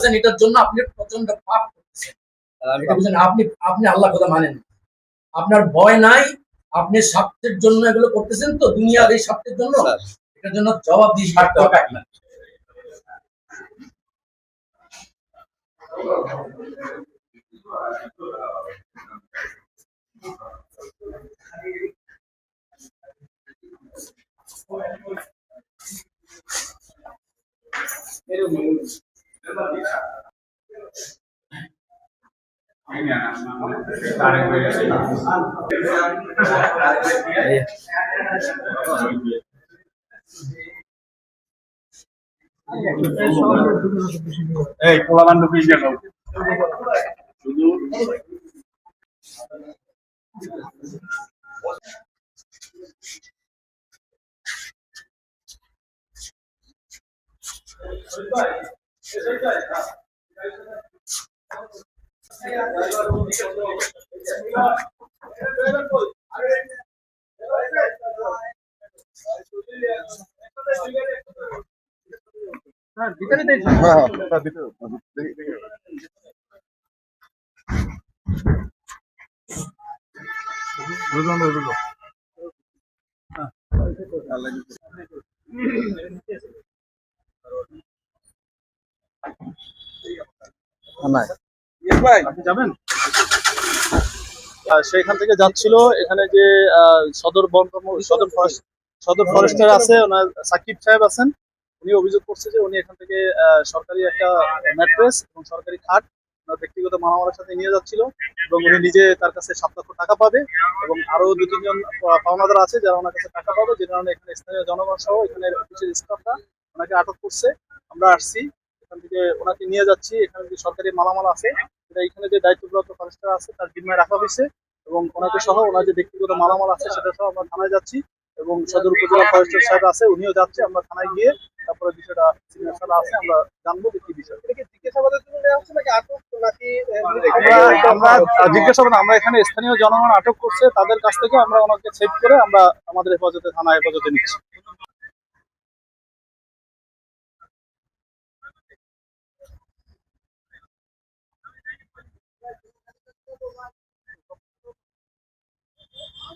করতেছেন এটার জন্য আপনি প্রচণ্ড পাপ করতেছেন। আপনি আপনি আল্লাহ কথা মানেন আপনার ভয় নাই আপনি স্বার্থের জন্য এগুলো করতেছেন তো দুনিয়ার এই স্বার্থের জন্য। এটার জন্য জবাব দিয়ে থাকতে হবে আপনার। এই পোলাগান ঢুকিয়ে হ্যাঁ, ভিতরে হ্যাঁ, হ্যাঁ হ্যাঁ ভিতরে বুঝলাম বুঝলাম। হ্যাঁ। যাবেন? আহ, সেখান থেকে যাচ্ছিল এখানে যে সদর বন সদর ফরেস্ট সদর ফরেস্টার আছে ওনার সাকিব সাহেব আছেন। উনি অভিযোগ করছে যে উনি এখান থেকে সরকারি একটা ম্যাট্রেস এবং সরকারি খাট ব্যক্তিগত মালামালের সাথে নিয়ে যাচ্ছিল এবং উনি নিজে তার কাছে সাত লক্ষ টাকা পাবে এবং আরও দু তিনজন পাওনাদার আছে যারা ওনার কাছে টাকা পাবে যে কারণে এখানে স্থানীয় জনগণ সহ এখানে অফিসের স্টাফরা ওনাকে আটক করছে। আমরা আসছি থেকে ওনাকে নিয়ে যাচ্ছি এখানে যে সরকারি মালামাল আছে সেটা এখানে যে দায়িত্বপ্রাপ্ত ফরেস্টার আছে তার জিম্মায় রাখা হয়েছে এবং ওনাকে সহ ওনার যে ব্যক্তিগত মালামাল আছে সেটা সহ আমরা থানায় যাচ্ছি এবং সদর উপজেলা ফরেস্টার সাহেব আছে উনিও যাচ্ছে। আমরা থানায় গিয়ে তারপরে বিষয়টা সিনিয়র সাহেব আছে আমরা জানব যে কি বিষয়। আমরা আমরা জিজ্ঞাসাবাদ আমরা এখানে স্থানীয় জনগণ আটক করছে তাদের কাছ থেকে আমরা ওনাকে সেভ করে আমরা আমাদের হেফাজতে থানা হেফাজতে নিচ্ছি।